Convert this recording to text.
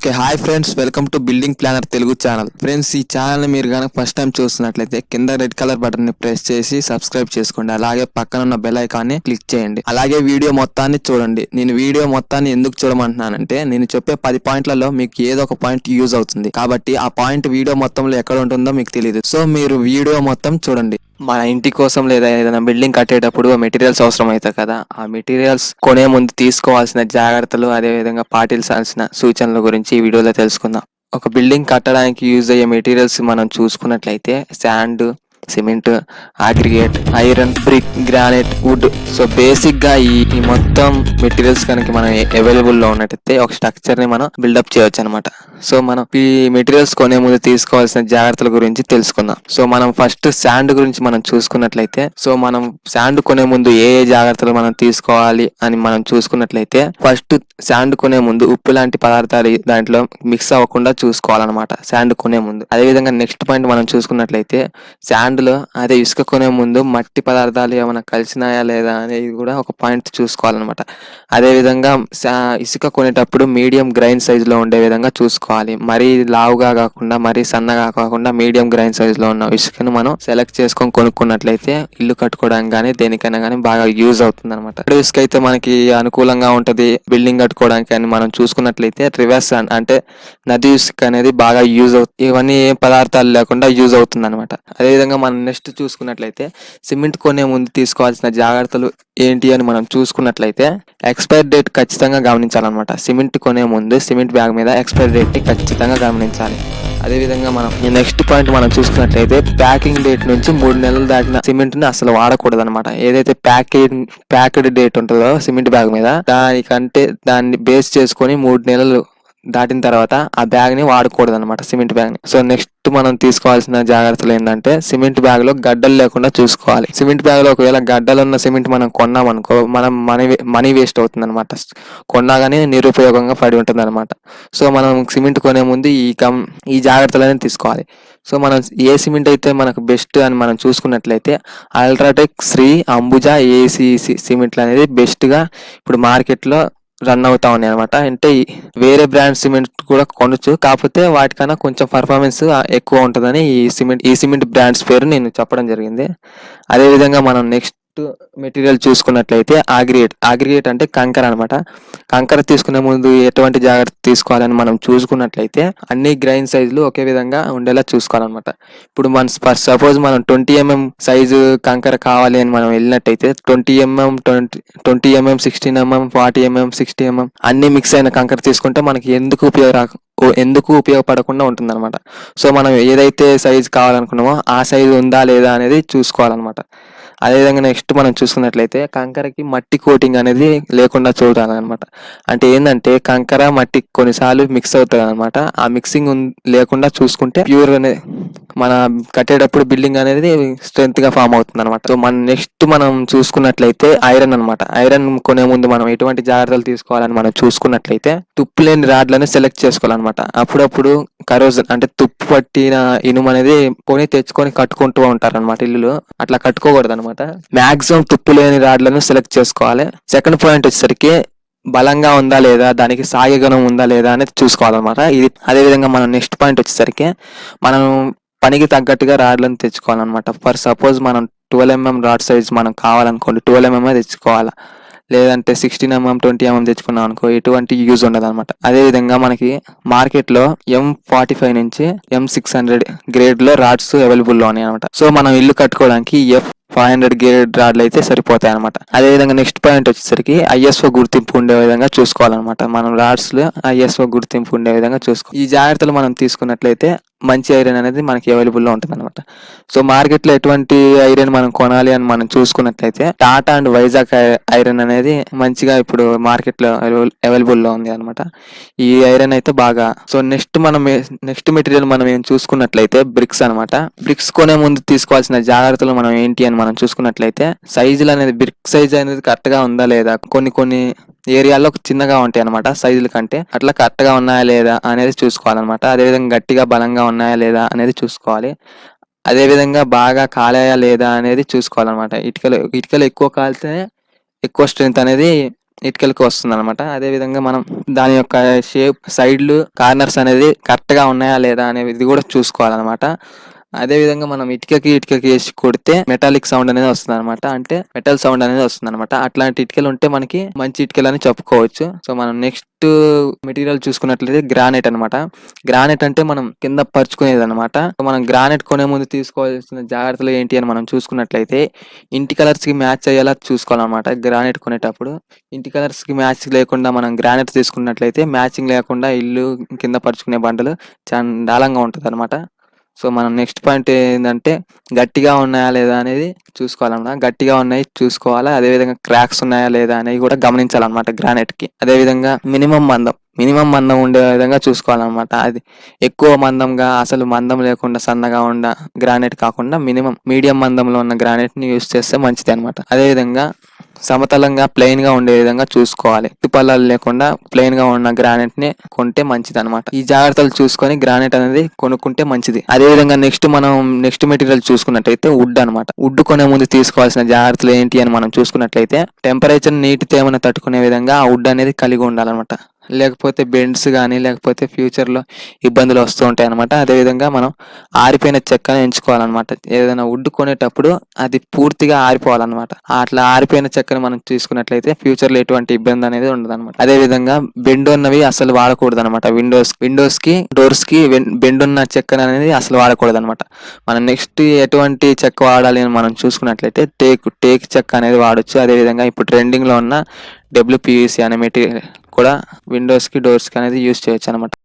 Okay hi friends welcome to building planner Telugu channel friends ఈ channel మీరు కనుక first time చూస్తున్నట్లయితే కింద రెడ్ కలర్ బటన్ని ప్రెస్ చేసి సబ్స్క్రైబ్ చేసుకోండి. అలాగే పక్కన ఉన్న బెల్ ఐకాన్ క్లిక్ చేయండి. అలాగే వీడియో మొత్తాన్ని చూడండి. నేను వీడియో మొత్తాన్ని ఎందుకు చూడమంటున్నానంటే నేను చెప్పే పది పాయింట్లలో మీకు ఏదో ఒక పాయింట్ యూజ్ అవుతుంది. కాబట్టి ఆ పాయింట్ వీడియో మొత్తంలో ఎక్కడ ఉంటుందో మీకు తెలియదు సో మీరు వీడియో మొత్తం చూడండి. మన ఇంటి కోసం లేదా ఏదైనా బిల్డింగ్ కట్టేటప్పుడు మెటీరియల్స్ అవసరం అవుతాయి కదా ఆ మెటీరియల్స్ కొనే ముందు తీసుకోవాల్సిన జాగ్రత్తలు అదే విధంగా పాటించాల్సిన సూచనల గురించి ఈ వీడియోలో తెలుసుకుందాం. ఒక బిల్డింగ్ కట్టడానికి యూజ్ అయ్యే మెటీరియల్స్ మనం చూసుకున్నట్లయితే sand cement aggregate iron brick granite wood. So బేసిక్గా ఈ ఈ మొత్తం మెటీరియల్స్ కనుక మనం అవైలబుల్లో ఉన్నట్టయితే ఒక స్ట్రక్చర్ని మనం బిల్డప్ చేయవచ్చు అనమాట సో మనం ఈ మెటీరియల్స్ కొనే ముందు తీసుకోవాల్సిన జాగ్రత్తల గురించి తెలుసుకుందాం. సో మనం ఫస్ట్ శాండ్ గురించి మనం చూసుకున్నట్లయితే సో మనం శాండ్ కొనే ముందు ఏ ఏ జాగ్రత్తలు మనం తీసుకోవాలి అని మనం చూసుకున్నట్లయితే ఫస్ట్ శాండ్ కొనే ముందు ఉప్పు లాంటి పదార్థాలు దాంట్లో మిక్స్ అవ్వకుండా చూసుకోవాలన్నమాట శాండ్ కొనే ముందు. అదే విధంగా నెక్స్ట్ పాయింట్ మనం చూసుకున్నట్లయితే శాండ్ అందులో అదే ఇసుక కొనే ముందు మట్టి పదార్థాలు ఏమైనా కలిసినాయా లేదా అనేది కూడా ఒక పాయింట్ చూసుకోవాలన్నమాట. అదే విధంగా ఇసుక కొనేటప్పుడు మీడియం గ్రైన్ సైజ్లో ఉండే విధంగా చూసుకోవాలి. మరీ లావుగా కాకుండా మరీ సన్నగా కాకుండా మీడియం గ్రైన్ సైజ్లో ఉన్న ఇసుకను మనం సెలెక్ట్ చేసుకొని కొనుక్కున్నట్లయితే ఇల్లు కట్టుకోవడానికి కానీ దేనికైనా కానీ బాగా యూజ్ అవుతుంది అనమాట ఇసుక అయితే మనకి అనుకూలంగా ఉంటది. బిల్డింగ్ కట్టుకోవడానికి అని మనం చూసుకున్నట్లయితే రివర్స్ అంటే నది ఇసుక అనేది బాగా యూజ్ అవుతుంది ఇవన్నీ ఏ పదార్థాలు లేకుండా యూజ్ అవుతుంది అనమాట అదేవిధంగా మనం నెక్స్ట్ చూసుకున్నట్లయితే సిమెంట్ కొనే ముందు తీసుకోవాల్సిన జాగ్రత్తలు ఏంటి అని మనం చూసుకున్నట్లయితే ఎక్స్పైర్ డేట్ ఖచ్చితంగా గమనించాలన్నమాట. సిమెంట్ కొనే ముందు సిమెంట్ బ్యాగ్ మీద ఎక్స్పైర్ డేట్ని ఖచ్చితంగా గమనించాలి. అదేవిధంగా మనం నెక్స్ట్ పాయింట్ మనం చూసుకున్నట్లయితే ప్యాకింగ్ డేట్ నుంచి మూడు నెలలు దాటిన సిమెంట్ని అసలు వాడకూడదు అనమాట ఏదైతే ప్యాకేజ్ ప్యాక్డ్ డేట్ ఉంటుందో సిమెంట్ బ్యాగ్ మీద దానికంటే దాన్ని బేస్ చేసుకొని మూడు నెలలు దాటిన తర్వాత ఆ బ్యాగ్ని వాడకూడదు అనమాట సిమెంట్ బ్యాగ్ని సో నెక్స్ట్ మనం తీసుకోవాల్సిన జాగ్రత్తలు ఏంటంటే సిమెంట్ బ్యాగ్లో గడ్డలు లేకుండా చూసుకోవాలి. సిమెంట్ బ్యాగ్లో ఒకవేళ గడ్డలు ఉన్న సిమెంట్ మనం కొన్నాం అనుకో మనం మనీ మనీ వేస్ట్ అవుతుంది అనమాట కొన్నా కానీ నిరుపయోగంగా పడి ఉంటుంది అనమాట సో మనం సిమెంట్ కొనే ముందు ఈ కం ఈ జాగ్రత్తలనే తీసుకోవాలి. సో మనం ఏ సిమెంట్ అయితే మనకు బెస్ట్ అని మనం చూసుకున్నట్లయితే అల్ట్రాటెక్ శ్రీ అంబుజా ఏసీసీ సిమెంట్లు అనేది బెస్ట్గా ఇప్పుడు మార్కెట్లో రన్ అవుతా ఉన్నాయి అనమాట అంటే వేరే బ్రాండ్ సిమెంట్ కూడా కొనొచ్చు. కాకపోతే వాటికన్నా కొంచెం పర్ఫార్మెన్స్ ఎక్కువ ఉంటుందని ఈ సిమెంట్ ఈ సిమెంట్ బ్రాండ్స్ పేరు నేను చెప్పడం జరిగింది. అదేవిధంగా మనం నెక్స్ట్ మెటీరియల్ చూసుకున్నట్లయితే ఆగ్రిగేట్ ఆగ్రిగేట్ అంటే కంకర అనమాట కంకర తీసుకునే ముందు ఎటువంటి జాగ్రత్త తీసుకోవాలని మనం చూసుకున్నట్లయితే అన్ని గ్రైన్ సైజులు ఒకే విధంగా ఉండేలా చూసుకోవాలన్నమాట. ఇప్పుడు మన ఫర్ సపోజ్ మనం ట్వంటీ ఎంఎం సైజు కంకర కావాలి అని మనం వెళ్ళినట్టయితే twenty MM twenty twenty MM sixteen MM forty MM sixty MM అన్ని మిక్స్ అయిన కంకర తీసుకుంటే మనకి ఎందుకు ఉపయోగ ఎందుకు ఉపయోగపడకుండా ఉంటుంది అనమాట సో మనం ఏదైతే సైజ్ కావాలనుకున్నామో ఆ సైజు ఉందా లేదా అనేది చూసుకోవాలన్నమాట. అదేవిధంగా నెక్స్ట్ మనం చూసుకున్నట్లయితే కంకరకి మట్టి కోటింగ్ అనేది లేకుండా చూడాలన్నమాట అంటే ఏంటంటే కంకర మట్టి కొన్నిసార్లు మిక్స్ అవుతుంది అనమాట ఆ మిక్సింగ్ లేకుండా చూసుకుంటే ప్యూర్ అనే మన కట్టేటప్పుడు బిల్డింగ్ అనేది స్ట్రెంత్గా ఫామ్ అవుతుంది అనమాట సో మన నెక్స్ట్ మనం చూసుకున్నట్లయితే ఐరన్ అనమాట ఐరన్ కొనే ముందు మనం ఎటువంటి జాగ్రత్తలు తీసుకోవాలని మనం చూసుకున్నట్లయితే తుప్పు లేని రాడ్లను సెలెక్ట్ చేసుకోవాలన్నమాట. అప్పుడప్పుడు కరోజన్ అంటే తుప్పు పట్టిన ఇనుము అనేది కొని తెచ్చుకొని కట్టుకుంటూ ఉంటారు అనమాట ఇల్లులు. అట్లా కట్టుకోకూడదు అనమాట మాక్సిమం తుప్పు లేని రాడ్లను సెలెక్ట్ చేసుకోవాలి. సెకండ్ పాయింట్ వచ్చేసరికి బలంగా ఉందా లేదా దానికి సాగే ఉందా లేదా అనేది చూసుకోవాలన్నమాట. ఇది అదే విధంగా మనం నెక్స్ట్ పాయింట్ వచ్చేసరికి మనం పనికి తగ్గట్టుగా రాడ్లను తెచ్చుకోవాలన్నమాట. ఫర్ సపోజ్ మనం ట్వెల్వ్ ఎంఎం రాడ్ సైజ్ మనం కావాలనుకోండి ట్వెల్వ్ ఎంఎం తెచ్చుకోవాలా? లేదంటే సిక్స్టీన్ ఎంఎం ట్వంటీ ఎంఎం తెచ్చుకున్నాం అనుకో ఎటువంటి యూజ్ ఉండదు అనమాట అదే విధంగా మనకి మార్కెట్లో ఎం ఫార్టీ ఫైవ్ నుంచి ఎం సిక్స్ హండ్రెడ్ గ్రేడ్లో రాడ్స్ అవైలబుల్లో ఉన్నాయి అనమాట సో మనం ఇల్లు కట్టుకోవడానికి ఎఫ్ ఫైవ్ హండ్రెడ్ గ్రేడ్ రాడ్లు అయితే సరిపోతాయి అనమాట అదే విధంగా నెక్స్ట్ పాయింట్ వచ్చేసరికి ఐఎస్ఓ గుర్తింపు ఉండే విధంగా చూసుకోవాలన్నమాట. మనం రాడ్స్లో ఐఎస్ఓ గుర్తింపు ఉండే విధంగా చూసుకో. ఈ జాగ్రత్తలు మనం తీసుకున్నట్లయితే మంచి ఐరన్ అనేది మనకి అవైలబుల్లో ఉంటుంది అనమాట సో మార్కెట్లో ఎటువంటి ఐరన్ మనం కొనాలి అని మనం చూసుకున్నట్లయితే టాటా అండ్ వైజాగ్ ఐ- ఐరన్ అనేది మంచిగా ఇప్పుడు మార్కెట్లో అవైలబుల్లో ఉంది అనమాట ఈ ఐరన్ అయితే బాగా సో నెక్స్ట్ మనం నెక్స్ట్ మెటీరియల్ మనం ఏం చూసుకున్నట్లయితే బ్రిక్స్ అనమాట బ్రిక్స్ కొనే ముందు తీసుకోవాల్సిన జాగ్రత్తలు మనం ఏంటి అని మనం చూసుకున్నట్లయితే సైజులు అనేది బ్రిక్ సైజ్ అనేది కరెక్ట్గా ఉందా లేదా కొన్ని కొన్ని ఏరియాలో చిన్నగా ఉంటాయి అనమాట సైజుల కంటే. అట్లా కరెక్ట్గా ఉన్నాయా లేదా అనేది చూసుకోవాలన్నమాట. అదేవిధంగా గట్టిగా బలంగా ఉన్నాయా లేదా అనేది చూసుకోవాలి. అదేవిధంగా బాగా కాలాయా లేదా అనేది చూసుకోవాలన్నమాట. ఇటుకలు ఇటుకలు ఎక్కువ కాలితేనే ఎక్కువ స్ట్రెంత్ అనేది ఇటుకలకి వస్తుంది అనమాట అదే విధంగా మనం దాని యొక్క షేప్ సైడ్లు కార్నర్స్ అనేది కరెక్ట్గా ఉన్నాయా లేదా అనేది కూడా చూసుకోవాలన్నమాట. అదే విధంగా మనం ఇటుకకి ఇటుకకి వేసి కొడితే మెటాలిక్ సౌండ్ అనేది వస్తుంది అనమాట అంటే మెటల్ సౌండ్ అనేది వస్తుంది అనమాట అట్లాంటి ఇటుకలు ఉంటే మనకి మంచి ఇటుకలు అని చెప్పుకోవచ్చు. సో మనం నెక్స్ట్ మెటీరియల్ చూసుకున్నట్లయితే గ్రానైట్ అన్నమాట. గ్రానైట్ అంటే మనం కింద పరుచుకునేది అనమాట మనం గ్రానైట్ కొనే ముందు తీసుకోవాల్సిన జాగ్రత్తలు ఏంటి అని మనం చూసుకున్నట్లయితే ఇంటి కలర్స్కి మ్యాచ్ అయ్యేలా చూసుకోవాలన్నమాట గ్రానైట్ కొనేటప్పుడు. ఇంటి కలర్స్కి మ్యాచ్ లేకుండా మనం గ్రానైట్ తీసుకున్నట్లయితే మ్యాచింగ్ లేకుండా ఇల్లు కింద పరుచుకునే బండలు చండాలంగా ఉంటుంది అనమాట సో మనం నెక్స్ట్ పాయింట్ ఏంటంటే గట్టిగా ఉన్నాయా లేదా అనేది చూసుకోవాలన్నమాట. గట్టిగా ఉన్నాయి చూసుకోవాలా అదే విధంగా క్రాక్స్ ఉన్నాయా లేదా అనేది కూడా గమనించాలన్నమాట గ్రానైట్కి. అదేవిధంగా అదే విధంగా మినిమం మందం. మినిమం మందం ఉండే విధంగా చూసుకోవాలన్నమాట. అది ఎక్కువ మందంగా అసలు మందం లేకుండా సన్నగా ఉన్న గ్రానైట్ కాకుండా మినిమం మీడియం మందంలో ఉన్న గ్రానైట్ని యూస్ చేస్తే మంచిది అనమాట అదే విధంగా సమతలంగా ప్లెయిన్గా ఉండే విధంగా చూసుకోవాలి. పల్లాలు లేకుండా ప్లెయిన్గా ఉన్న గ్రానైట్ని కొంటే మంచిది అనమాట ఈ జాగ్రత్తలు చూసుకొని గ్రానైట్ అనేది కొనుక్కుంటే మంచిది. అదే విధంగా నెక్స్ట్ మనం నెక్స్ట్ మెటీరియల్ చూసుకున్నట్టయితే వుడ్ అనమాట వుడ్ కొనే ముందు తీసుకోవాల్సిన జాగ్రత్తలు ఏంటి అని మనం చూసుకున్నట్లయితే టెంపరేచర్ నీటి తేమను తట్టుకునే విధంగా ఆ వుడ్ అనేది కలిగి ఉండాలన్నమాట. లేకపోతే బెండ్స్ కానీ లేకపోతే ఫ్యూచర్లో ఇబ్బందులు వస్తూ ఉంటాయి అనమాట అదేవిధంగా మనం ఆరిపోయిన చెక్కను ఎంచుకోవాలన్నమాట. ఏదైనా వుడ్ కొనేటప్పుడు అది పూర్తిగా ఆరిపోవాలన్నమాట. అట్లా ఆరిపోయిన చెక్కను మనం తీసుకున్నట్లయితే ఫ్యూచర్లో ఎటువంటి ఇబ్బంది అనేది ఉండదు అనమాట అదే విధంగా బెండ్ ఉన్నవి అసలు వాడకూడదు అనమాట విండోస్ విండోస్కి డోర్స్కి బెండ్ ఉన్న చెక్కను అనేది అసలు వాడకూడదు అనమాట మనం నెక్స్ట్ ఎటువంటి చెక్క వాడాలి అని మనం చూసుకున్నట్లయితే టేక్ టేక్ చెక్క అనేది వాడొచ్చు. అదే విధంగా ఇప్పుడు ట్రెండింగ్లో ఉన్న డబ్ల్యూపీయూసీ అనే కూడా విండోస్కి డోర్స్కి అనేది యూస్ చేయొచ్చు అనమాట